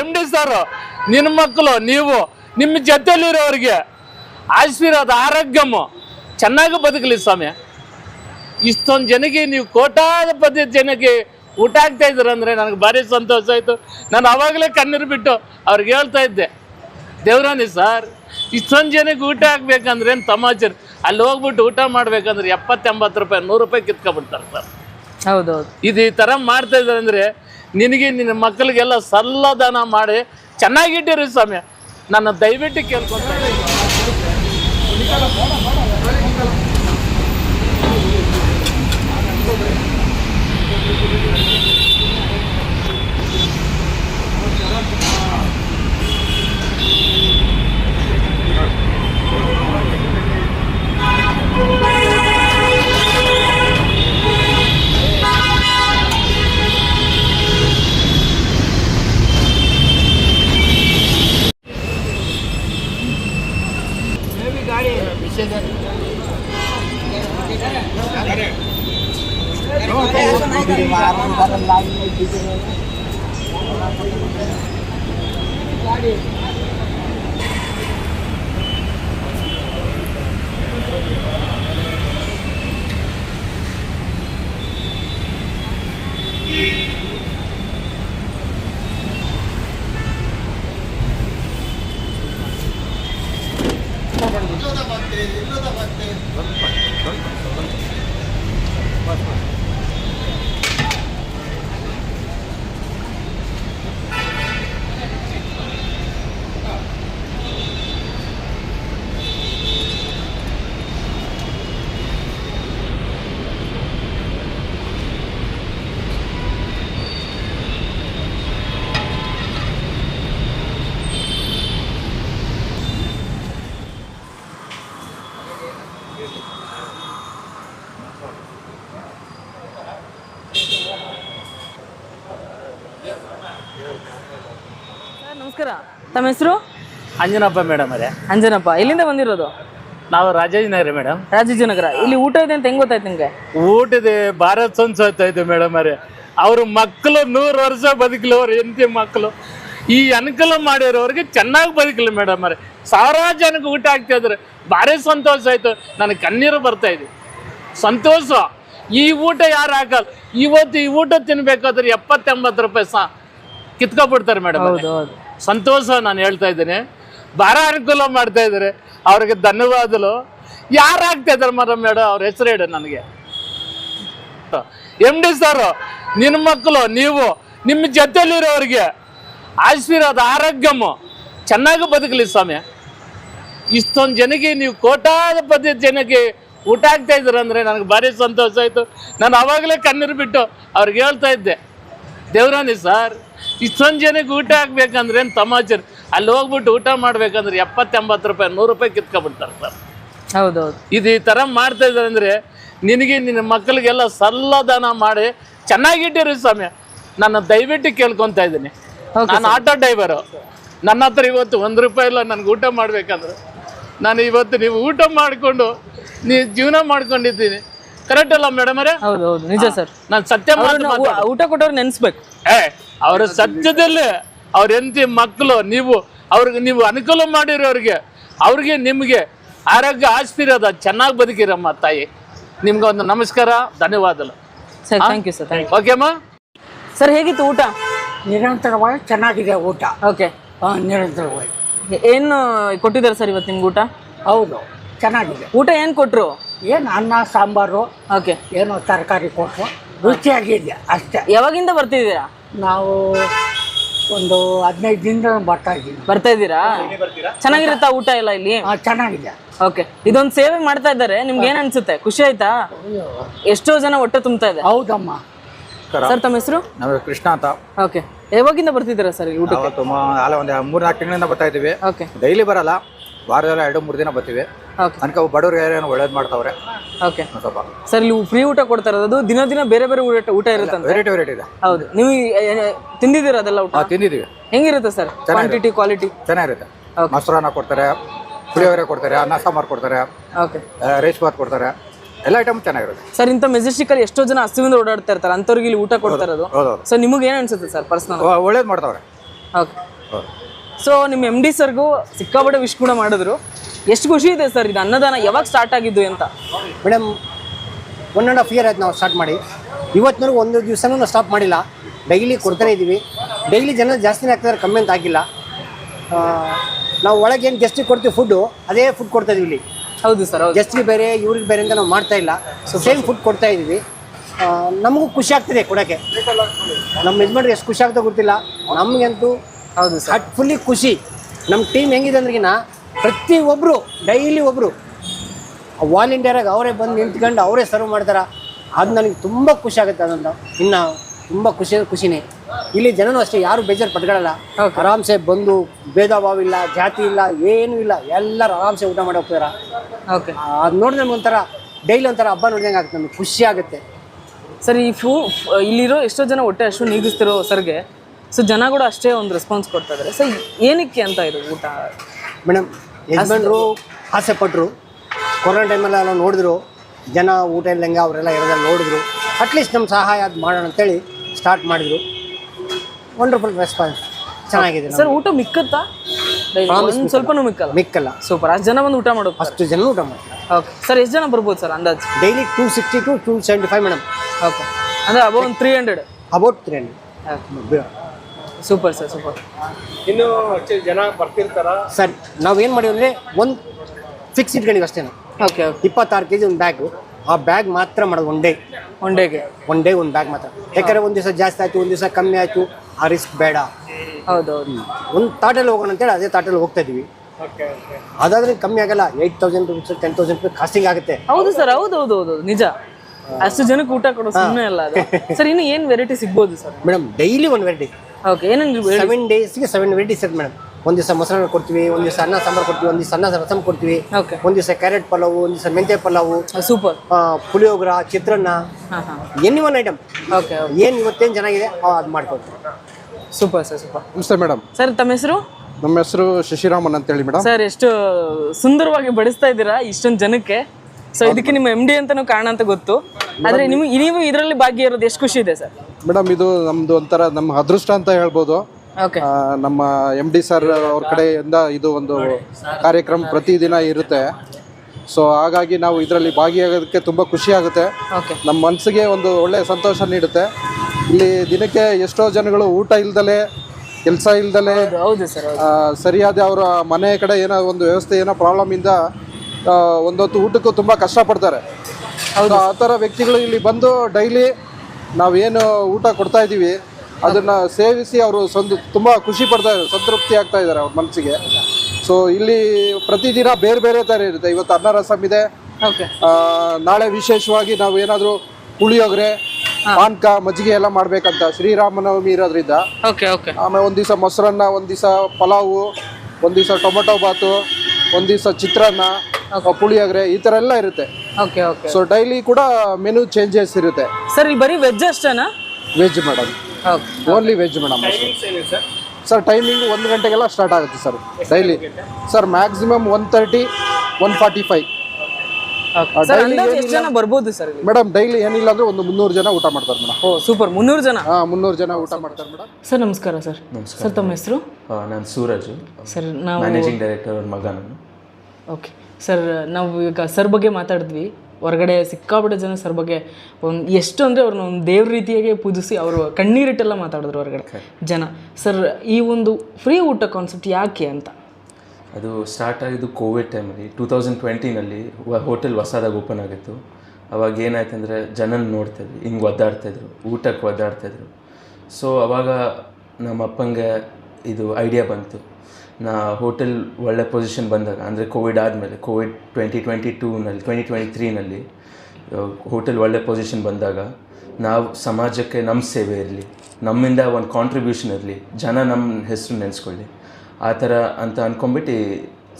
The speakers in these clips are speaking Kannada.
ಎಂ ಡಿ ಸರ್ ನಿನ್ನ ಮಕ್ಕಳು ನೀವು ನಿಮ್ಮ ಜೊತೆಲಿರೋರಿಗೆ ಆಶೀರ್ವಾದ, ಆರೋಗ್ಯಮ ಚೆನ್ನಾಗಿ ಬದುಕಲಿ ಸ್ವಾಮಿ. ಇಷ್ಟೊಂದು ಜನಕ್ಕೆ ನೀವು ಕೋಟಾಧಿಪತಿ ಜನಕ್ಕೆ ಊಟ ಆಗ್ತಾ ಇದ್ದೀರ ನನಗೆ ಭಾರಿ ಸಂತೋಷ ಆಯಿತು. ನಾನು ಅವಾಗಲೇ ಕಣ್ಣೀರು ಬಿಟ್ಟು ಅವ್ರಿಗೆ ಹೇಳ್ತಾ ಇದ್ದೆ. ದೇವ್ರಾನಿ ಸರ್ ಇಷ್ಟೊಂದು ಜನಕ್ಕೆ ಊಟ ಹಾಕ್ಬೇಕಂದ್ರೆ ಏನು ತಮಾಚರ್ ಅಲ್ಲಿ ಹೋಗ್ಬಿಟ್ಟು ಊಟ ಮಾಡ್ಬೇಕಂದ್ರೆ ಎಪ್ಪತ್ತೆಂಬತ್ತು ರೂಪಾಯಿ, ನೂರು ರೂಪಾಯಿ ಕಿತ್ಕೊಬಿಡ್ತಾರೆ ಸರ್ ಹೌದೌದು. ಇದು ಈ ಥರ ಮಾಡ್ತಾ ಇದ್ದಾರೆ ಅಂದರೆ ನಿನಗೆ ನಿನ್ನ ಮಕ್ಕಳಿಗೆಲ್ಲ ಸಲ್ಲದಾನ ಮಾಡಿ ಚೆನ್ನಾಗಿಟ್ಟಿರಿ ಸ್ವಾಮಿ. ನನ್ನ ದಯವಿಟ್ಟು ಕೇಳ್ಕೊಂತ ಸರ್ ನಮಸ್ಕಾರ. ತಮ್ಮ ಹೆಸರು? ಅಂಜನಪ್ಪ ಮೇಡಮ್ ಅದೇ ಅಂಜನಪ್ಪ ಎಲ್ಲಿಂದ ಬಂದಿರೋದು? ನಾವು ರಾಜಾಜಿನಗರ ಮೇಡಮ್. ರಾಜಾಜಿನಗರ ಇಲ್ಲಿ ಊಟ ಇದೆ ಅಂತ ಹೆಂಗ್ ಗೊತ್ತಾಯ್ತು ನಿಮ್ಗೆ? ಊಟದ ಭಾರತ್ ಸಂಸತ್ ಐತೆ ಮೇಡಮ್ ಅರೆ ಅವ್ರ ಮಕ್ಕಳು ನೂರು ವರ್ಷ ಬದುಕಲು ಅವ್ರ ಹೆಂಡತಿ ಮಕ್ಕಳು ಈ ಅನುಕೂಲ ಮಾಡಿರೋರಿಗೆ ಚೆನ್ನಾಗಿ ಬದುಕಲಿ ಮೇಡಮ್ ಅರೆ ಸಾವಿರಾರು ಜನಕ್ಕೆ ಊಟ ಆಗ್ತಾ ಇದ್ರೆ ಭಾರಿ ಸಂತೋಷ ಆಯ್ತು. ನನಗೆ ಕಣ್ಣೀರು ಬರ್ತಾ ಇದೆ. ಸಂತೋಷ. ಈ ಊಟ ಯಾರು ಹಾಕಲ್ಲ? ಇವತ್ತು ಈ ಊಟ ತಿನ್ಬೇಕಾದ್ರೆ ಎಪ್ಪತ್ತೆಂಬತ್ತು ರೂಪಾಯಿ ಸಾ ಕಿತ್ಕೊಬಿಡ್ತಾರೆ ಮೇಡಮ್ ಹೌದು ಹೌದು. ಸಂತೋಷ ನಾನು ಹೇಳ್ತಾ ಇದ್ದೀನಿ. ಭಾರ ಅನುಕೂಲ ಮಾಡ್ತಾ ಇದ್ದಾರೆ. ಅವ್ರಿಗೆ ಧನ್ಯವಾದಗಳು. ಯಾರು ಆಗ್ತಾ ಇದ್ದಾರೆ ಮೇಡಮ್ ಮೇಡಮ್ ಅವ್ರ ಹೆಸರು ಹೇಳಿ ನನಗೆ. ಎಂ ಡಿ ಸರ್ ನಿನ್ನ ಮಕ್ಕಳು ನೀವು ನಿಮ್ಮ ಜೊತೆಯಲ್ಲಿರೋರಿಗೆ ಆಶೀರ್ವಾದ, ಆರೋಗ್ಯಮು. ಚೆನ್ನಾಗಿ ಬದುಕಲಿ ಸ್ವಾಮಿ. ಇಷ್ಟೊಂದು ಜನಕ್ಕೆ ನೀವು ಕೋಟಾಧಿಪತಿ ಜನಕ್ಕೆ ಊಟ ಆಗ್ತಾ ಇದ್ದೀರ ನನಗೆ ಭಾರಿ ಸಂತೋಷ ಆಯಿತು. ನಾನು ಆವಾಗಲೇ ಕಣ್ಣೀರು ಬಿಟ್ಟು ಅವ್ರಿಗೆ ಹೇಳ್ತಾ ಇದ್ದೆ. ದೇವ್ರಾನಿ ಸರ್. ಇಷ್ಟೊಂದು ಜನಕ್ಕೆ ಊಟ ಹಾಕ್ಬೇಕಂದ್ರೆ ಏನು ತಮಾಚರ್ ಅಲ್ಲಿ ಹೋಗ್ಬಿಟ್ಟು ಊಟ ಮಾಡ್ಬೇಕಂದ್ರೆ ಎಪ್ಪತ್ತೆಂಬತ್ತು ರೂಪಾಯಿ ನೂರು ರೂಪಾಯಿ ಕಿತ್ಕೊಬಿಡ್ತಾರೆ ಸರ್. ಹೌದೌದು. ಇದು ಈ ಥರ ಮಾಡ್ತಾ ಇದ್ದಾರೆ ಅಂದರೆ ನಿನಗೆ ನಿನ್ನ ಮಕ್ಕಳಿಗೆಲ್ಲ ಸಲ್ಲದಾನ ಮಾಡಿ ಚೆನ್ನಾಗಿಟ್ಟಿರಿ ಸ್ವಾಮಿ. ನಾನು ದಯವಿಟ್ಟು ಕೇಳ್ಕೊತಾ ಇದ್ದೀನಿ. ನಾನು ಆಟೋ ಡ್ರೈವರು ನನ್ನ ಹತ್ರ ಇವತ್ತು ಒಂದು ರೂಪಾಯಿ ಇಲ್ಲ ನನಗೆ ಊಟ ಮಾಡಬೇಕಂದ್ರೆ. ನಾನು ಇವತ್ತು ನೀವು ಊಟ ಮಾಡಿಕೊಂಡು ನೀವು ಜೀವನ ಮಾಡ್ಕೊಂಡಿದ್ದೀನಿ. ಕರೆಕ್ಟ್ ಅಲ್ಲ ಮೇಡಮ್ ಅವರೇ? ಹೌದು ಹೌದು ನಿಜ ಸರ್ ನಾನು ಸತ್ಯ. ಊಟ ಕೊಟ್ಟವ್ರು ನೆನ್ಸ್ಬೇಕು. ಏ ಅವರ ಸತ್ಯದಲ್ಲಿ ಅವ್ರ ಹೆಂಡತಿ ಮಕ್ಕಳು ನೀವು ಅವ್ರಿಗೆ ನೀವು ಅನುಕೂಲ ಮಾಡಿರೋರಿಗೆ ಅವ್ರಿಗೆ ನಿಮಗೆ ಆರೋಗ್ಯ ಆಶೀರ್ವಾದ ಚೆನ್ನಾಗಿ ಬದುಕಿರಮ್ಮ ತಾಯಿ. ನಿಮ್ಗೆ ಒಂದು ನಮಸ್ಕಾರ ಧನ್ಯವಾದಗಳು. Sir thank you sir thank ಓಕೆಮ್ಮ sir ಹೇಗಿತ್ತು ಊಟ? ನಿರಂತರವಾಗಿ ಚೆನ್ನಾಗಿದೆ ಊಟ. ಓಕೆ ಆ, ನಿರಂತರವಾಗಿ. ಏನು ಕೊಟ್ಟಿದ್ದಾರೆ ಸರ್ ಇವತ್ತು ನಿಮ್ಗೆ ಊಟ? ಹೌದು. ಚೆನ್ನಾಗಿದೆ. ಊಟ ಏನು ಕೊಟ್ಟರು ಏನು ಅನ್ನ ಸಾಂಬಾರು ಓಕೆ. ಏನೋ ತರಕಾರಿ ಕೊಟ್ಟರು ರುಚಿಯಾಗಿದೆ ಅಷ್ಟೇ. ಯಾವಾಗಿಂದ ಬರ್ತಿದ್ದೀರಾ? ನಾವು ಒಂದು ಹದಿನೈದು ದಿನ ಬರ್ತಾ ಇದ್ದೀವಿ. ಬರ್ತಾ ಇದ್ದೀರಾ? ಚೆನ್ನಾಗಿರುತ್ತಾ ಊಟ ಎಲ್ಲ ಇಲ್ಲಿ? ಆ, ಚೆನ್ನಾಗಿದೆ. ಓಕೆ. ಇದೊಂದು ಸೇವೆ ಮಾಡ್ತಾ ಇದ್ದಾರೆ. ನಿಮ್ಗೆ ಏನ್ ಅನ್ಸುತ್ತೆ? ಖುಷಿ ಆಯ್ತಾ? ಎಷ್ಟೋ ಜನ ಹೊಟ್ಟೆ ತುಂಬ್ತಾ ಇದೆ. ಹೌದಮ್ಮ. ಸರ್ ತಮ್ಮ ಹೆಸರು? ನಾವು ಕೃಷ್ಣ ಅಂತ. ಓಕೆ. ಯಾವಾಗಿಂದ ಬರ್ತಿದ್ದೀರಾ ಸರ್ ಊಟ ಅಲ್ಲ ಒಂದು ಮೂರು ನಾಲ್ಕು ತಿಂಗಳಿಂದ ಬರ್ತಾ ಇದ್ದೀವಿ. ಓಕೆ. ಡೈಲಿ ಬರಲ್ಲ. ವಾರದಲ್ಲಿ ಎರಡು ಮೂರು ದಿನ ಬರ್ತೀವಿ. ಅನ್ಕ ಬಡವ್ರಿಗೆ ಏನೋ ಒಳ್ಳೇದು ಮಾಡ್ತಾವ್ರೆ. ಓಕೆ. ಸ್ವಲ್ಪ. ಸರ್ ಇಲ್ಲಿ ಫ್ರೀ ಊಟ ಕೊಡ್ತಾ ಇರೋದು ದಿನ ದಿನ ಬೇರೆ ಬೇರೆ ಊಟ ಊಟ ಇರುತ್ತೆ ವೆರೈಟಿ ವೆರೈಟಿ ಇದೆ. ಹೌದು. ನೀವು ತಿಂದಿದ್ದೀರ ಅದೆಲ್ಲ ಊಟ? ತಿಂದಿದ್ದೀವಿ. ಹೆಂಗಿರುತ್ತೆ ಸರ್? ಕ್ವಾಂಟಿಟಿ ಕ್ವಾಲಿಟಿ ಚೆನ್ನಾಗಿರುತ್ತೆ. ಮೊಸರನ್ನ ಕೊಡ್ತಾರೆ ಪುಳಿಯೋಗರೆ ಕೊಡ್ತಾರೆ ಅನ್ನ ಸಾಂಬಾರು ಕೊಡ್ತಾರೆ ಓಕೆ. ರೈಸ್ ಬಾತ್ ಕೊಡ್ತಾರೆ. ಎಲ್ಲ ಐಟಮ್ ಚೆನ್ನಾಗಿರುತ್ತೆ. ಸರ್ ಇಂಥ ಮೆಜೆಸ್ಟಿಕ್ ಅಲ್ಲಿ ಎಷ್ಟೋ ಜನ ಹಸಿವಿಂದ ಓಡಾಡ್ತಾ ಇರ್ತಾರೆ ಅಂಥವ್ರಿಗೆ ಇಲ್ಲಿ ಊಟ ಕೊಡ್ತಾ ಇರೋದು ಸೊ ನಿಮಗೆ ಏನು ಅನ್ಸುತ್ತೆ ಸರ್ ಪರ್ಸನಲ್ ಒಳ್ಳೇದು ಮಾಡ್ತಾವ್ರೆ. ಓಕೆ. ಸೊ ನಿಮ್ಮ ಎಂ ಡಿ ಸರ್ಗೂ ಸಿಕ್ಕಾಪಟ್ಟೆ ವಿಶ್ ಕೂಡ ಮಾಡಿದ್ರು. ಎಷ್ಟು ಖುಷಿ ಇದೆ ಸರ್ ಇದು ಅನ್ನದಾನ ಯಾವಾಗ ಸ್ಟಾರ್ಟ್ ಆಗಿದ್ದು ಅಂತ? Madam one and half year ಆಯ್ತು ನಾವು ಸ್ಟಾರ್ಟ್ ಮಾಡಿ. ಇವತ್ತಿನವರೆಗೂ ಒಂದು ದಿವಸನೂ ನಾವು ಸ್ಟಾಪ್ ಮಾಡಿಲ್ಲ. ಡೈಲಿ ಕೊಡ್ತಾನೆ ಇದ್ದೀವಿ ಡೈಲಿ ಜನ ಜಾಸ್ತಿನೇ ಆಗ್ತಿದ್ದಾರೆ ಕಮ್ಮಿ ಅಂತ ಆಗಿಲ್ಲ ನಾವು ಒಳಗೆ ಏನು ಗೆಸ್ಟಿಗೆ ಕೊಡ್ತೀವಿ ಫುಡ್ಡು ಅದೇ ಫುಡ್ ಕೊಡ್ತಾ ಇದೀವಿ ಇಲ್ಲಿ. ಹೌದು ಸರ್ ಹೌದು. ಗೆಸ್ಟ್ಗೆ ಬೇರೆ ಇವ್ರಿಗೆ ಬೇರೆ ಅಂತ ನಾವು ಮಾಡ್ತಾ ಇಲ್ಲ. ಸೊ ಸೇಮ್ ಫುಡ್ ಕೊಡ್ತಾ ಇದ್ದೀವಿ ನಮಗೂ ಖುಷಿ ಆಗ್ತಿದೆ ಕೊಡೋಕ್ಕೆ. ನಮ್ಮ ಯಜಮಾನ್ರಿಗೆ ಎಷ್ಟು ಖುಷಿ ಆಗ್ತಾ ಗೊತ್ತಿಲ್ಲ. ನಮಗಂತೂ ಹೌದು ಸರ್. ಫುಲ್ಲಿ ಖುಷಿ. ನಮ್ಮ ಟೀಮ್ ಹೆಂಗಿದೆ ಅಂದ್ರಿಗಿನ ಪ್ರತಿ ಒಬ್ಬರು ಡೈಲಿ ಒಬ್ಬರು ವಾಲಂಟಿಯರಾಗಿ ಅವರೇ ಬಂದು ನಿಂತ್ಕೊಂಡು ಅವರೇ ಸರ್ವ್ ಮಾಡ್ತಾರೆ. ಅದು ನನಗೆ ತುಂಬ ಖುಷಿ ಆಗುತ್ತೆ ಅದೊಂದು. ಇನ್ನು ತುಂಬ ಖುಷಿ ಖುಷಿನೇ. ಇಲ್ಲಿ ಜನನೂ ಅಷ್ಟೇ ಯಾರು ಬೇಜಾರು ಪಟ್ಕೊಳ್ಳಲ್ಲ ಆರಾಮ್ಸೆ ಬಂದು ಭೇದ ಭಾವ ಇಲ್ಲ ಜಾತಿ ಇಲ್ಲ ಏನೂ ಇಲ್ಲ ಎಲ್ಲರೂ ಆರಾಮ್ಸೆ ಊಟ ಮಾಡಿ ಹೋಗ್ತಾರೆ ಓಕೆ. ಅದು ನೋಡಿದ್ರೆ ನಮ್ಗೆ ಒಂಥರ ಡೈಲಿ ಒಂಥರ ಹಬ್ಬ ನೋಡಿದಂಗೆ ಆಗುತ್ತೆ ನಮಗೆ ಖುಷಿ ಆಗುತ್ತೆ. ಸರ್ ಈ ಫ್ಯೂ ಇಲ್ಲಿರೋ ಎಷ್ಟೋ ಜನ ಹೊಟ್ಟೆ ಅಷ್ಟು ನೀಗಿಸ್ತಿರೋ ಸರ್ಗೆ ಸೊ ಜನ ಕೂಡ ಅಷ್ಟೇ ಒಂದು ರೆಸ್ಪಾನ್ಸ್ ಕೊಡ್ತಾ ಇದ್ದಾರೆ ಸರ್ ಏನಕ್ಕೆ ಅಂತ ಇದು ಊಟ? ಮೇಡಮ್ ಯಜಮಾನ್ರು ಆಸೆ ಪಟ್ಟರು ಕೊರೋನಾ ಟೈಮಲ್ಲಿ ಎಲ್ಲ ನೋಡಿದ್ರು. ಜನ ಊಟ ಇಲ್ಲಂಗೆ ಅವರೆಲ್ಲ ಇರೋದೆಲ್ಲ ನೋಡಿದ್ರು. ಅಟ್ಲೀಸ್ಟ್ ನಮ್ಮ ಸಹಾಯ ಅದು ಮಾಡೋಣ ಅಂತೇಳಿ ಸ್ಟಾರ್ಟ್ ಮಾಡಿದರು. ವಂಡರ್ಫುಲ್ ರೆಸ್ಪಾನ್ಸ್ ಚೆನ್ನಾಗಿದೆ ಸರ್ ಊಟ ಮಿಕ್ಕತ್ತಾ? ಒಂದು ಸ್ವಲ್ಪನೂ ಮಿಕ್ಕಲ್ಲ? ಮಿಕ್ಕಲ್ಲ. ಸೂಪರ್. ಅಷ್ಟು ಜನ ಬಂದು ಊಟ ಮಾಡೋದು ಅಷ್ಟು ಜನ ಊಟ ಮಾಡ್ತಾರೆ. ಓಕೆ. ಸರ್ ಎಷ್ಟು ಜನ ಬರ್ಬೋದು ಸರ್ ಅಂದಾಜು? Daily two sixty to two seventy five madam okay. ಅಂದರೆ ಅಬೌಟ್ ಒಂದು three hundred about three hundred super sir super. ಇನ್ನು ಜನ ಬರ್ತಿರ್ತಾರ. ಸರ್ ನಾವೇನು ಮಾಡೀವಿ ಅಂದರೆ ಒಂದು ಫಿಕ್ಸ್ ಇಟ್ಕೊಂಡಿವಿ ಅಷ್ಟೇ ಓಕೆ ಇಪ್ಪತ್ತಾರು ಕೆ ಜಿ ಒಂದು ಬ್ಯಾಗು ಆ ಬ್ಯಾಗ್ ಮಾತ್ರ ಮಾಡೋದು ಒನ್ ಡೇ ಒನ್ ಡೇಗೆ ಒನ್ ಡೇ ಒಂದು ಬ್ಯಾಗ್ ಮಾತ್ರ. ಯಾಕಂದರೆ ಒಂದು ದಿವಸ ಜಾಸ್ತಿ ಆಯಿತು ಒಂದು ದಿವಸ ಕಮ್ಮಿ ಆಯಿತು. ಆ ರಿಸ್ಕ್ ಬೇಡ. ಹೌದು ಒಂದು ತಾಟಲ್ಲಿ ಹೋಗೋಣ ಅಂತೇಳಿ ಅದೇ ತಾಟಲ್ಲಿ ಹೋಗ್ತಾ ಇದೀವಿ. ಅದಾದ್ರೆ ಕಮ್ಮಿ ಆಗಲ್ಲ eight thousand rupees ten thousand rupees costing ಆಗುತ್ತೆ. ಹೌದು ಸರ್ ಹೌದು ಹೌದು ಹೌದು ಹೌದು, ನಿಜ ಅಷ್ಟು ಜನಕ್ಕೆ ಊಟ ಕೊಡೋ ಸುಮ್ಮನೆ ಅಲ್ಲ ಅದು. ಸರ್ ಇನ್ನು ಏನು ವೆರೈಟಿ ಸಿಗ್ಬೋದು ಸರ್? ಮೇಡಮ್ ಡೈಲಿ ಒಂದು ವೆರೈಟಿ ಓಕೆ ಏನೇನು ಸೆವೆನ್ ಡೇಸ್ಗೆ ಸೆವೆನ್ ವೆರೈಟೀಸ್ ಇರುತ್ತೆ ಮೇಡಮ್ ಒಂದು ದಿವಸ ಮೊಸರನ್ನ ಕೊಡ್ತೀವಿ ಒಂದು ದಿವಸ ಅನ್ನ ಸಾಂಬಾರ್ ಕೊಡ್ತೀವಿ ಒಂದು ದಿವಸ ಅನ್ನ ರಸಮ್ ಕೊಡ್ತೀವಿ. ಓಕೆ ಒಂದು ದಿವಸ ಕ್ಯಾರೆಟ್ ಪಲಾವು ಒಂದು ದಿವಸ ಮೆಂತೆ ಪಲಾವು ಸೂಪರ್ ಆ, ಪುಳಿಯೋಗರ ಚಿತ್ರಾನ್ನ. ಹಾಂ ಹಾಂ. ಎನಿ ಒನ್ ಐಟಮ್ ಓಕೆ ಏನು ಇವತ್ತೇನು ಚೆನ್ನಾಗಿದೆ ಅದು ಮಾಡ್ಕೊಡ್ತೀವಿ. ಸೂಪರ್ ಸರ್ ಸೂಪರ್ ನಮಸ್ತೆ ಮೇಡಮ್ ಸರ್ ತಮ್ಮ ಹೆಸರು? ನಮ್ಮ ಹೆಸರು ಶಶಿರಾಮನ್ ಅಂತೇಳಿ ಮೇಡಮ್ ಸರ್ ಎಷ್ಟು ಸುಂದರವಾಗಿ ಬಡಿಸ್ತಾ ಇದ್ದೀರಾ ಇಷ್ಟೊಂದು ಜನಕ್ಕೆ? ಸೊ ಇದಕ್ಕೆ ನಿಮ್ಮ ಎಂ ಡಿ ಅಂತಾನೂ ಕಾರಣ ಅಂತ ಗೊತ್ತು. ಆದ್ರೆ ನಿಮ್ಗೆ ನೀವು ಇದರಲ್ಲಿ ಭಾಗಿಯಾಗಿರೋದು ಎಷ್ಟು ಖುಷಿ ಇದೆ ಸರ್? ಮೇಡಮ್ ಇದು ನಮ್ದು ಒಂಥರ ನಮ್ಮ ಅದೃಷ್ಟ ಅಂತ ಹೇಳ್ಬೋದು. ಓಕೆ ಆ, ನಮ್ಮ ಎಂ ಡಿ ಸರ್ ಅವ್ರ ಕಡೆಯಿಂದ ಇದು ಒಂದು ಕಾರ್ಯಕ್ರಮ ಪ್ರತಿದಿನ ಇರುತ್ತೆ. ಸೊ ಹಾಗಾಗಿ ನಾವು ಇದರಲ್ಲಿ ಭಾಗಿಯಾಗೋದಕ್ಕೆ ತುಂಬ ಖುಷಿ ಆಗುತ್ತೆ. ಓಕೆ ನಮ್ಮ ಮನಸ್ಸಿಗೆ ಒಂದು ಒಳ್ಳೆಯ ಸಂತೋಷ ನೀಡುತ್ತೆ. ಇಲ್ಲಿ ದಿನಕ್ಕೆ ಎಷ್ಟೋ ಜನಗಳು ಊಟ ಇಲ್ದಲೆ ಕೆಲಸ ಇಲ್ದಲೆ ಹೌದು ಸರ್ ಹೌದು. ಆ, ಸರಿಯಾದ ಅವರ ಮನೆ ಕಡೆ ಏನೋ ಒಂದು ವ್ಯವಸ್ಥೆ ಏನೋ ಪ್ರಾಬ್ಲಮಿಂದ ಒಂದೊತ್ತು ಊಟಕ್ಕೂ ತುಂಬ ಕಷ್ಟಪಡ್ತಾರೆ. ಆ ಥರ ವ್ಯಕ್ತಿಗಳು ಇಲ್ಲಿ ಬಂದು ಡೈಲಿ ನಾವೇನು ಊಟ ಕೊಡ್ತಾ ಇದ್ದೀವಿ ಅದನ್ನು ಸೇವಿಸಿ ಅವರು ಸಂದು ತುಂಬ ಖುಷಿ ಪಡ್ತಾ ಇದ್ದಾರೆ ಸಂತೃಪ್ತಿ ಆಗ್ತಾ ಇದ್ದಾರೆ ಅವ್ರ ಮನಸ್ಸಿಗೆ. ಸೊ ಇಲ್ಲಿ ಪ್ರತಿದಿನ ಬೇರೆ ಬೇರೆ ಥರ ಇರುತ್ತೆ. ಇವತ್ತು ಅನ್ನ ರಸಮ್ ಇದೆ. ಓಕೆ. ಆ, ನಾಳೆ ವಿಶೇಷವಾಗಿ ನಾವು ಏನಾದರೂ ಪುಳಿಯೋಗರೆ ಪಾನ್ಕ ಮಜ್ಜಿಗೆ ಎಲ್ಲ ಮಾಡಬೇಕಂತ ಶ್ರೀರಾಮನವಮಿ ಇರೋದ್ರಿಂದ. Okay okay. ಆಮೇಲೆ ಒಂದು ದಿವಸ ಮೊಸರನ್ನ ಒಂದು ದಿವಸ ಪಲಾವು ಒಂದು ದಿವಸ ಟೊಮೊಟೊ ಬಾತು ಒಂದು ದಿವಸ ಚಿತ್ರಾನ್ನ ಪುಳಿಯೋಗರೆ ಈ ತರ ಎಲ್ಲ ಇರುತ್ತೆ. ಓಕೆ ಓಕೆ ಸೊ ಡೈಲಿ ಕೂಡ ಮೆನು ಚೇಂಜಸ್ ಇರುತ್ತೆ. ಸರ್ ಇಲ್ಲಿ ಬರೀ ವೆಜ್ ಅಷ್ಟೇನಾ? Veg madam okay only veg madam sir timing ಒಂದು ಗಂಟೆಗೆಲ್ಲ ಸ್ಟಾರ್ಟ್ ಆಗುತ್ತೆ sir daily sir maximum one thirty one forty five ಬರ್ಬೋದು ಸರ್ ಮೇಡಮ್ ಡೈಲಿ ಏನಿಲ್ಲ ಅಂದ್ರೆ ಒಂದು ಮುನ್ನೂರು ಜನ ಊಟ ಮಾಡ್ತಾರೆ ಮೇಡಮ್ ಓ ಸೂಪರ್ ಮುನ್ನೂರು ಜನ? ಹಾಂ ಮುನ್ನೂರು ಜನ ಊಟ ಮಾಡ್ತಾರೆ ಮೇಡಮ್ ಸರ್ ನಮಸ್ಕಾರ ಸರ್ ಸರ್ ತಮ್ಮ ಹೆಸರು? ನಾನು ಸೂರಜ್. ಸರ್ ನಾವು ಮ್ಯಾನೇಜಿಂಗ್ ಡೈರೆಕ್ಟರ್ ಅವ್ರ ಮಗ ನಾನು ಓಕೆ ಸರ್ ನಾವು ಈಗ ಸರ್ ಬಗ್ಗೆ ಮಾತಾಡಿದ್ವಿ. ಹೊರಗಡೆ ಸಿಕ್ಕಾಪಟ್ಟೆ ಜನ ಸರ್ ಬಗ್ಗೆ ಒಂದು ಎಷ್ಟು ಅಂದರೆ ಅವ್ರನ್ನ ಒಂದು ದೇವ್ರ ರೀತಿಯಾಗಿ ಪೂಜಿಸಿ ಅವರು ಕಣ್ಣೀರಿಟ್ಟೆಲ್ಲ ಮಾತಾಡಿದ್ರು ಹೊರಗಡೆ ಜನ. ಸರ್ ಈ ಒಂದು ಫ್ರೀ ಊಟ ಕಾನ್ಸೆಪ್ಟ್ ಯಾಕೆ ಅಂತ? ಅದು ಸ್ಟಾರ್ಟ್ ಆಗಿದ್ದು ಕೋವಿಡ್ ಟೈಮಲ್ಲಿ ಟೂ ತೌಸಂಡ್ ಟ್ವೆಂಟಿನಲ್ಲಿ ಹೋಟೆಲ್ ಹೊಸದಾಗಿ ಓಪನ್ ಆಗಿತ್ತು. ಅವಾಗ ಏನಾಯ್ತು ಅಂದರೆ ಜನನ ನೋಡ್ತಾಯಿದ್ವಿ ಹಿಂಗೆ ಒದ್ದಾಡ್ತಾಯಿದ್ರು ಊಟಕ್ಕೆ ಒದ್ದಾಡ್ತಾಯಿದ್ರು ಸೊ ಅವಾಗ ನಮ್ಮ ಅಪ್ಪಂಗೆ ಇದು ಐಡಿಯಾ ಬಂತು. ನಾ ಹೋಟೆಲ್ ಒಳ್ಳೆ ಪೊಸಿಷನ್ ಬಂದಾಗ, ಅಂದರೆ ಕೋವಿಡ್ ಆದಮೇಲೆ ಕೋವಿಡ್ ಟ್ವೆಂಟಿ ಟ್ವೆಂಟಿ ಟೂನಲ್ಲಿ ಟ್ವೆಂಟಿ ಟ್ವೆಂಟಿ ತ್ರೀನಲ್ಲಿ ಹೋಟೆಲ್ ಒಳ್ಳೆ ಪೊಸಿಷನ್ ಬಂದಾಗ, ನಾವು ಸಮಾಜಕ್ಕೆ ನಮ್ಮ ಸೇವೆ ಇರಲಿ, ನಮ್ಮಿಂದ ಒಂದು ಕಾಂಟ್ರಿಬ್ಯೂಷನ್ ಇರಲಿ, ಜನ ನಮ್ಮ ಹೆಸರು ನೆನೆಸ್ಕೊಳ್ಳಿ. ಆ ಥರ ಅಂತ ಅಂದ್ಕೊಂಬಿಟ್ಟು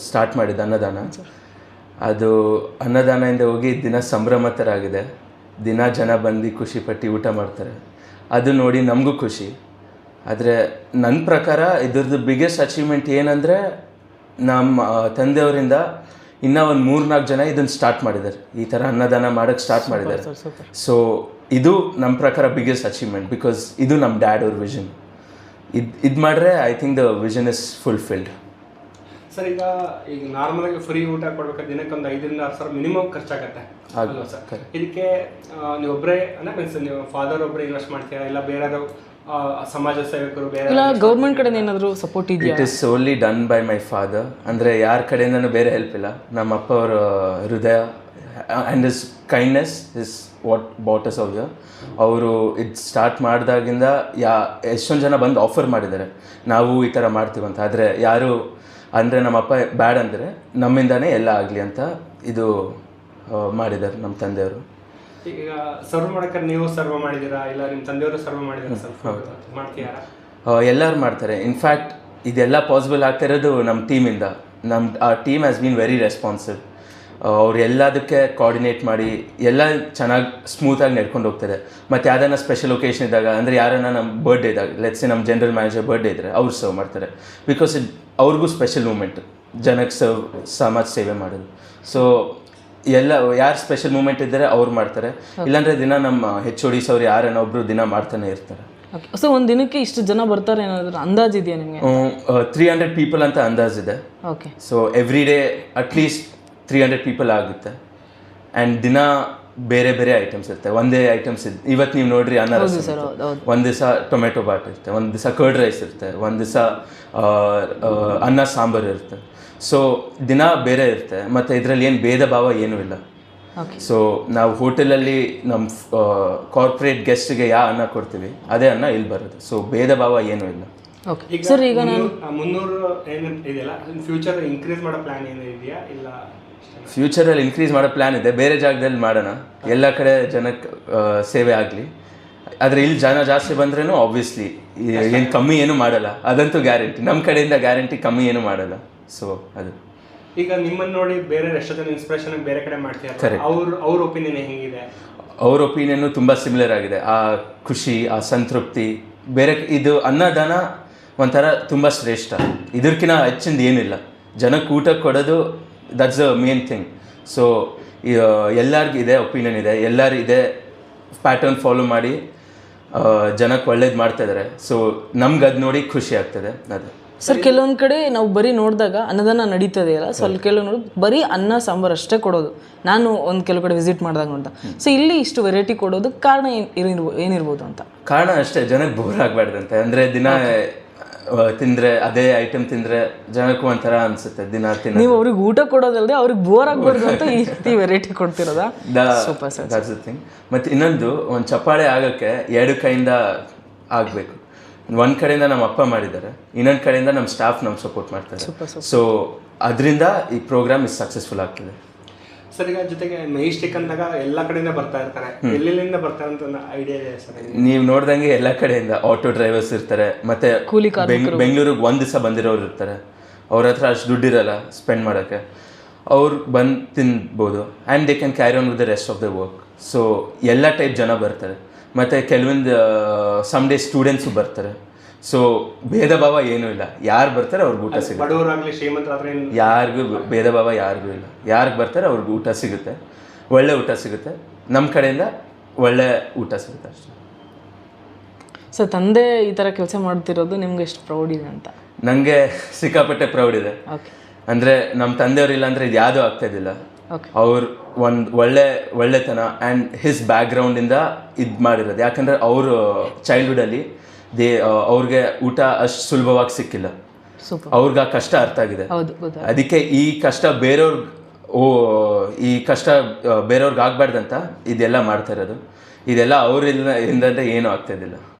ಸ್ಟಾರ್ಟ್ ಮಾಡಿದ್ದು ಅನ್ನದಾನ. ಅದು ಅನ್ನದಾನದಿಂದ ಹೋಗಿ ದಿನ ಸಂಭ್ರಮ ಥರ ಆಗಿದೆ ದಿನ ಜನ ಬಂದು ಖುಷಿಪಟ್ಟು ಊಟ ಮಾಡ್ತಾರೆ. ಅದು ನೋಡಿ ನಮಗೂ ಖುಷಿ. ಆದರೆ ನನ್ನ ಪ್ರಕಾರ ಇದ್ರದ್ದು ಬಿಗ್ಗೆಸ್ಟ್ ಅಚೀವ್ಮೆಂಟ್ ಏನಂದರೆ ನಮ್ಮ ತಂದೆಯವರಿಂದ ಇನ್ನೂ ಒಂದು ಮೂರ್ನಾಲ್ಕು ಜನ ಇದನ್ನು ಸ್ಟಾರ್ಟ್ ಮಾಡಿದ್ದಾರೆ. ಈ ಥರ ಅನ್ನದಾನ ಮಾಡೋಕ್ಕೆ ಸ್ಟಾರ್ಟ್ ಮಾಡಿದ್ದಾರೆ. ಸೊ ಇದು ನಮ್ಮ ಪ್ರಕಾರ ಬಿಗ್ಗೆಸ್ಟ್ ಅಚೀವ್ಮೆಂಟ್ ಬಿಕಾಸ್ ಇದು ನಮ್ಮ ಡ್ಯಾಡ್ ಅವ್ರ ವಿಷನ್ ಇದು ಇದು ಮಾಡಿದ್ರೆ I think the vision is fulfilled sir ಈಗ ಈಗ ನಾರ್ಮಲ್ ಆಗಿ ಫ್ರೀ ಊಟ ಕೊಡ್ಬೇಕಾದ್ರೆ ದಿನಕ್ಕೆ ಒಂದು ಐದರಿಂದ ಆರು ಸಾವಿರ ಮಿನಿಮಮ್ ಖರ್ಚಾಗತ್ತೆ. ಅಲ್ವಾ ಸರ್? ಇದಕ್ಕೆ ಆ, ನೀವು ಒಬ್ಬರೇ ಅಂದ್ರೆ ಮೀನ್ಸ್ ನೀವು ಫಾದರ್ ಒಬ್ಬರೇ ಇನ್ವೆಸ್ಟ್ ಮಾಡ್ತೀರಾ? ಇಲ್ಲ ಬೇರೆ ಸಮಾಜ ಸೇವಕರು ಬೇರೆ ಇಲ್ಲ ಗೌರ್ಮೆಂಟ್ ಕಡೆ ಏನಾದರೂ ಸಪೋರ್ಟ್ ಇದೆಯಾ? It is only done by my father ಅಂದರೆ ಯಾರ ಕಡೆಯಿಂದನೂ ಬೇರೆ ಹೆಲ್ಪ್ ಇಲ್ಲ. ನಮ್ಮ ಅಪ್ಪ ಅವರ ಹೃದಯ and is kindness is what butters of ಅವರು ಇದು ಸ್ಟಾರ್ಟ್ ಮಾಡಿದಾಗಿಂದ ಯಾ ಎಷ್ಟೊಂದು ಜನ ಬಂದು ಆಫರ್ ಮಾಡಿದ್ದಾರೆ. ನಾವು ಈ ಥರ ಮಾಡ್ತೀವಂತ ಆದರೆ ಯಾರು ಅಂದರೆ ನಮ್ಮಪ್ಪ ಬ್ಯಾಡ್ ಅಂದರೆ ನಮ್ಮಿಂದನೇ ಎಲ್ಲ ಆಗಲಿ ಅಂತ ಇದು ಮಾಡಿದ್ದಾರೆ ನಮ್ಮ ತಂದೆಯವರು. ಈಗ ಸರ್ವ್ ಮಾಡಕ್ಕೆ ನೀವು ಸರ್ವ್ ಮಾಡಿದ್ದೀರಾ? ಇಲ್ಲ ನಿಮ್ಮ ತಂದೆಯವರು ಸರ್ವ್ ಮಾಡಿದ್ದೀರಾ? ಮಾಡ್ತೀರಾ ಎಲ್ಲರೂ ಮಾಡ್ತಾರೆ. ಇನ್ಫ್ಯಾಕ್ಟ್ ಇದೆಲ್ಲ ಪಾಸಿಬಲ್ ಆಗ್ತಿರೋದು ನಮ್ಮ ಟೀಮಿಂದ ನಮ್ಮ ಆ team has been very responsive ಅವ್ರು ಎಲ್ಲದಕ್ಕೆ ಕೋಆರ್ಡಿನೇಟ್ ಮಾಡಿ ಎಲ್ಲ ಚೆನ್ನಾಗಿ ಸ್ಮೂತಾಗಿ ನಡ್ಕೊಂಡು ಹೋಗ್ತಾರೆ. ಮತ್ತು ಯಾವ್ದಾನ ಸ್ಪೆಷಲ್ ಒಕೇಶನ್ ಇದ್ದಾಗ ಅಂದರೆ ಯಾರನ್ನ ನಮ್ಮ ಬರ್ಡೇ ಇದ್ದಾಗ ಲೆಟ್ಸ್ ನಮ್ಮ ಜನರಲ್ ಮ್ಯಾನೇಜರ್ ಬರ್ಡೇ ಇದ್ದರೆ ಅವ್ರು ಸರ್ವ್ ಮಾಡ್ತಾರೆ. ಬಿಕಾಸ್ ಇಟ್ ಅವ್ರಿಗೂ ಸ್ಪೆಷಲ್ ಮೂಮೆಂಟ್ ಜನಕ್ಕೆ ಸರ್ವ್ ಸಮಾಜ ಸೇವೆ ಮಾಡೋದು. ಸೊ ಎಲ್ಲ ಯಾರು ಸ್ಪೆಷಲ್ ಮೂಮೆಂಟ್ ಇದ್ದಾರೆ ಅವ್ರು ಮಾಡ್ತಾರೆ. ಇಲ್ಲಾಂದರೆ ದಿನ ನಮ್ಮ ಹೆಚ್ ಒಡಿ ಸರ್ ಅವ್ರು ಯಾರನ್ನ ಒಬ್ಬರು ದಿನ ಮಾಡ್ತಾನೆ ಇರ್ತಾರೆ. ಸೊ ಒಂದು ದಿನಕ್ಕೆ ಇಷ್ಟು ಜನ ಬರ್ತಾರೆ ಏನಾದರೂ ಅಂದಾಜು ಇದೆಯಾ ನಿಮಗೆ? ತ್ರೀ ಹಂಡ್ರೆಡ್ ಪೀಪಲ್ ಅಂತ ಅಂದಾಜಿದೆ okay so every day at least three hundred people ಆಗುತ್ತೆ. ಆ್ಯಂಡ್ ದಿನ ಬೇರೆ ಬೇರೆ ಐಟಮ್ಸ್ ಇರುತ್ತೆ. ಒಂದೇ ಐಟಮ್ಸ್ ಇದೆ ಇವತ್ತು ನೀವು ನೋಡ್ರಿ ಅನ್ನ ರಸಂ ಸರ್ ಒಂದು ದಿವಸ ಟೊಮೆಟೊ ಬಾಟ್ ಇರುತ್ತೆ ಒಂದು ದಿವಸ ಕರ್ಡ್ ರೈಸ್ ಇರುತ್ತೆ ಒಂದು ದಿವಸ ಅನ್ನ ಸಾಂಬಾರು ಇರುತ್ತೆ. ಸೊ ದಿನ ಬೇರೆ ಇರುತ್ತೆ ಮತ್ತು ಇದರಲ್ಲಿ ಏನು ಭೇದ ಭಾವ ಏನೂ ಇಲ್ಲ. ಓಕೆ ಸೊ ನಾವು ಹೋಟೆಲಲ್ಲಿ ನಮ್ಮ ಕಾರ್ಪೊರೇಟ್ ಗೆಸ್ಟ್ಗೆ ಯಾವ ಅನ್ನ ಕೊಡ್ತೀವಿ ಅದೇ ಅನ್ನ ಇಲ್ಲಿ ಬರೋದು. ಸೊ ಭೇದ ಭಾವ ಏನೂ ಇಲ್ಲ. ಓಕೆ ಸರ್ ಈಗ ನಾನು ಮುನ್ನೂರು ಏನು ಇದೆಯಲ್ಲ ಫ್ಯೂಚರ್ ಇನ್ಕ್ರೀಸ್ ಮಾಡೋ ಪ್ಲಾನ್ ಏನು ಇದೆಯಾ ಇಲ್ಲ ಫ್ಯೂಚರಲ್ಲಿ ಇನ್ಕ್ರೀಸ್ ಮಾಡೋ ಪ್ಲ್ಯಾನ್ ಇದೆ. ಬೇರೆ ಜಾಗದಲ್ಲಿ ಮಾಡೋಣ. ಎಲ್ಲ ಕಡೆ ಜನಕ್ಕೆ ಸೇವೆ ಆಗಲಿ. ಆದರೆ ಇಲ್ಲಿ ಜನ ಜಾಸ್ತಿ ಬಂದ್ರೂ ಆಬ್ವಿಯಸ್ಲಿ ಏನು ಕಮ್ಮಿ ಏನು ಮಾಡಲ್ಲ. ಅದಂತೂ ಗ್ಯಾರಂಟಿ ನಮ್ಮ ಕಡೆಯಿಂದ ಗ್ಯಾರಂಟಿ ಕಮ್ಮಿ ಏನು ಮಾಡಲ್ಲ. ಸೊ ಅದು. ಈಗ ನಿಮ್ಮನ್ನು ನೋಡಿ ಬೇರೆ ಎಷ್ಟೋ ಜನ ಇನ್ಸ್ಪಿರೇಷನ್ ಬೇರೆ ಕಡೆ Correct. ಅವ್ರ ಅವ್ರ ಒಪಿನಿಯನ್ ಹೇಗಿದೆ? ಅವ್ರ ಒಪಿನಿಯನ್ನು ತುಂಬ ಸಿಮಿಲರ್ ಆಗಿದೆ. ಆ ಖುಷಿ ಆ ಸಂತೃಪ್ತಿ ಬೇರೆ ಇದು ಅನ್ನದಾನ ಒಂಥರ ತುಂಬ ಶ್ರೇಷ್ಠ. ಇದಕ್ಕಿಂತ ಹೆಚ್ಚಿಂದ ಏನಿಲ್ಲ. ಜನಕ್ಕೆ ಊಟ ಕೊಡೋದು that's the main thing so ಎಲ್ಲರಿಗೂ ಇದೆ ಒಪಿನಿಯನ್ ಇದೆ. ಎಲ್ಲರೂ ಇದೆ ಪ್ಯಾಟರ್ನ್ ಫಾಲೋ ಮಾಡಿ ಜನಕ್ಕೆ ಒಳ್ಳೇದು ಮಾಡ್ತಾ ಇದ್ದಾರೆ ಸೊ ನಮ್ಗೆ ಅದು ನೋಡಿ ಖುಷಿ ಆಗ್ತದೆ. ಅದು. ಸರ್ ಕೆಲವೊಂದು ಕಡೆ ನಾವು ಬರೀ ನೋಡಿದಾಗ ಅನ್ನದಾನ ನಡೀತದೆ ಅಲ್ಲ? ಸ್ವಲ್ಪ ಕೆಲವು ನೋಡಿ ಬರೀ ಅನ್ನ ಸಾಂಬಾರು ಅಷ್ಟೇ ಕೊಡೋದು. ನಾನು ಒಂದು ಕೆಲವು ಕಡೆ ವಿಸಿಟ್ ಮಾಡಿದಾಗ ಅಂತ. ಸೊ ಇಲ್ಲಿ ಇಷ್ಟು ವೆರೈಟಿ ಕೊಡೋದು ಕಾರಣ ಏನು ಏನಿರ್ಬೋ ಏನಿರ್ಬೋದು ಅಂತ? ಕಾರಣ ಅಷ್ಟೇ ಜನಕ್ಕೆ ಬೋರ್ ಆಗಬಾರ್ದಂತೆ ಅಂದರೆ ದಿನ ತಿಂದರೆ ಅದೇ ಐಟಮ್ ತಿಂದ್ರೆ ಜನಕ್ಕೂ ಒಂಥರ ಅನ್ಸುತ್ತೆ ದಿನ ತಿನ್ನ ನೀವು ಅವ್ರಿಗೆ ಊಟ ಕೊಡೋದಲ್ಲದೆ ಅವ್ರಿಗೆ ಬೋರ್ ಆಗ್ಬಾರ್ದು ಅಂತ ಈ ರೀತಿ ವೆರೈಟಿ ಕೊಡ್ತಿರೋದಾ? ಸೂಪರ್ ಸರ್ ಥಿಂಗ್ ಮತ್ತು ಇನ್ನೊಂದು ಒಂದು ಚಪ್ಪಾಳೆ ಆಗೋಕ್ಕೆ ಎರಡು ಕೈಯಿಂದ ಆಗಬೇಕು. ಒಂದು ಕಡೆಯಿಂದ ನಮ್ಮ ಅಪ್ಪ ಮಾಡಿದ್ದಾರೆ ಇನ್ನೊಂದು ಕಡೆಯಿಂದ ನಮ್ಮ ಸ್ಟಾಫ್ ನಮ್ಗೆ ಸಪೋರ್ಟ್ ಮಾಡ್ತಾರೆ. ಸೊ ಅದರಿಂದ ಈ ಪ್ರೋಗ್ರಾಮ್ ಇಸ್ ಸಕ್ಸಸ್ಫುಲ್ ಆಗ್ತದೆ. ಸರ್ ಈಗ ಜೊತೆಗೆ ಮೆಯಿಸ್ಟಿಕ್ ಅಂದಾಗ ಎಲ್ಲ ಕಡೆಯಿಂದ ಬರ್ತಾ ಇರ್ತಾರೆ. ಎಲ್ಲೆಲ್ಲಿಂದ ಬರ್ತಾರೆ ಅಂತ ಒಂದು ಐಡಿಯಾ ಇದೆ ಸರ್ ನೀವು ನೋಡ್ದಂಗೆ ಎಲ್ಲ ಕಡೆಯಿಂದ ಆಟೋ ಡ್ರೈವರ್ಸ್ ಇರ್ತಾರೆ ಮತ್ತೆ ಕೂಲಿ ಬೆಂಗಳೂರಿಗೆ ಒಂದು ದಿವಸ ಬಂದಿರೋರು ಇರ್ತಾರೆ. ಅವ್ರ ಹತ್ರ ಅಷ್ಟು ದುಡ್ಡಿರಲ್ಲ ಸ್ಪೆಂಡ್ ಮಾಡೋಕ್ಕೆ. ಅವ್ರು ಬಂದು ತಿನ್ಬೋದು and they can carry on with the rest of the work so ಎಲ್ಲ ಟೈಪ್ ಜನ ಬರ್ತಾರೆ. ಮತ್ತು ಕೆಲವೊಂದು ಸಮ್ ಡೇ ಸ್ಟೂಡೆಂಟ್ಸು ಬರ್ತಾರೆ. ಸೊ ಭೇದ ಭಾವ ಏನೂ ಇಲ್ಲ. ಯಾರು ಬರ್ತಾರೆ ಅವ್ರಿಗೆ ಊಟ ಸಿಗುತ್ತೆ. ಬಡವರಾಗ್ಲಿ ಶ್ರೀಮಂತರಾದ್ರೆ ಯಾರಿಗೂ ಭೇದ ಭಾವ ಯಾರಿಗೂ ಇಲ್ಲ. ಯಾರಿಗೆ ಬರ್ತಾರೆ ಅವ್ರಿಗೆ ಊಟ ಸಿಗುತ್ತೆ. ಒಳ್ಳೆ ಊಟ ಸಿಗುತ್ತೆ. ನಮ್ಮ ಕಡೆಯಿಂದ ಒಳ್ಳೆ ಊಟ ಸಿಗುತ್ತೆ ಅಷ್ಟೇ. ಸೊ ತಂದೆ ಈ ಥರ ಕೆಲಸ ಮಾಡ್ತಿರೋದು ನಿಮ್ಗೆ ಎಷ್ಟು ಪ್ರೌಡ್ ಇದೆ ಅಂತ? ನನಗೆ ಸಿಕ್ಕಾಪಟ್ಟೆ ಪ್ರೌಡ್ ಇದೆ. ಅಂದರೆ ನಮ್ಮ ತಂದೆಯವ್ರು ಇಲ್ಲ ಅಂದರೆ ಇದು ಯಾವುದೂ ಆಗ್ತಾ ಇದ್ದಿಲ್ಲ. ಓಕೆ ಅವ್ರು ಒಂದು ಒಳ್ಳೆ ಒಳ್ಳೆತನ ಆ್ಯಂಡ್ ಹಿಸ್ ಬ್ಯಾಕ್ಗ್ರೌಂಡಿಂದ ಇದು ಮಾಡಿರೋದು. ಯಾಕಂದರೆ ಅವರು ಚೈಲ್ಡ್ಹುಡಲ್ಲಿ ದೇ ಅವ್ರಿಗೆ ಊಟ ಅಷ್ಟು ಸುಲಭವಾಗಿ ಸಿಕ್ಕಿಲ್ಲ. ಅವ್ರಿಗೆ ಆ ಕಷ್ಟ ಅರ್ಥ ಆಗಿದೆ. ಅದಕ್ಕೆ ಈ ಕಷ್ಟ ಬೇರೆಯವ್ರ ಓ ಈ ಕಷ್ಟ ಬೇರೆಯವ್ರಿಗೆ ಆಗ್ಬಾರ್ದಂತ ಇದೆಲ್ಲ ಮಾಡ್ತಾ ಇರೋದು. ಇದೆಲ್ಲ ಅವರಿಂದ ಏನೂ ಆಗ್ತಾ ಇದ್ದಿಲ್ಲ.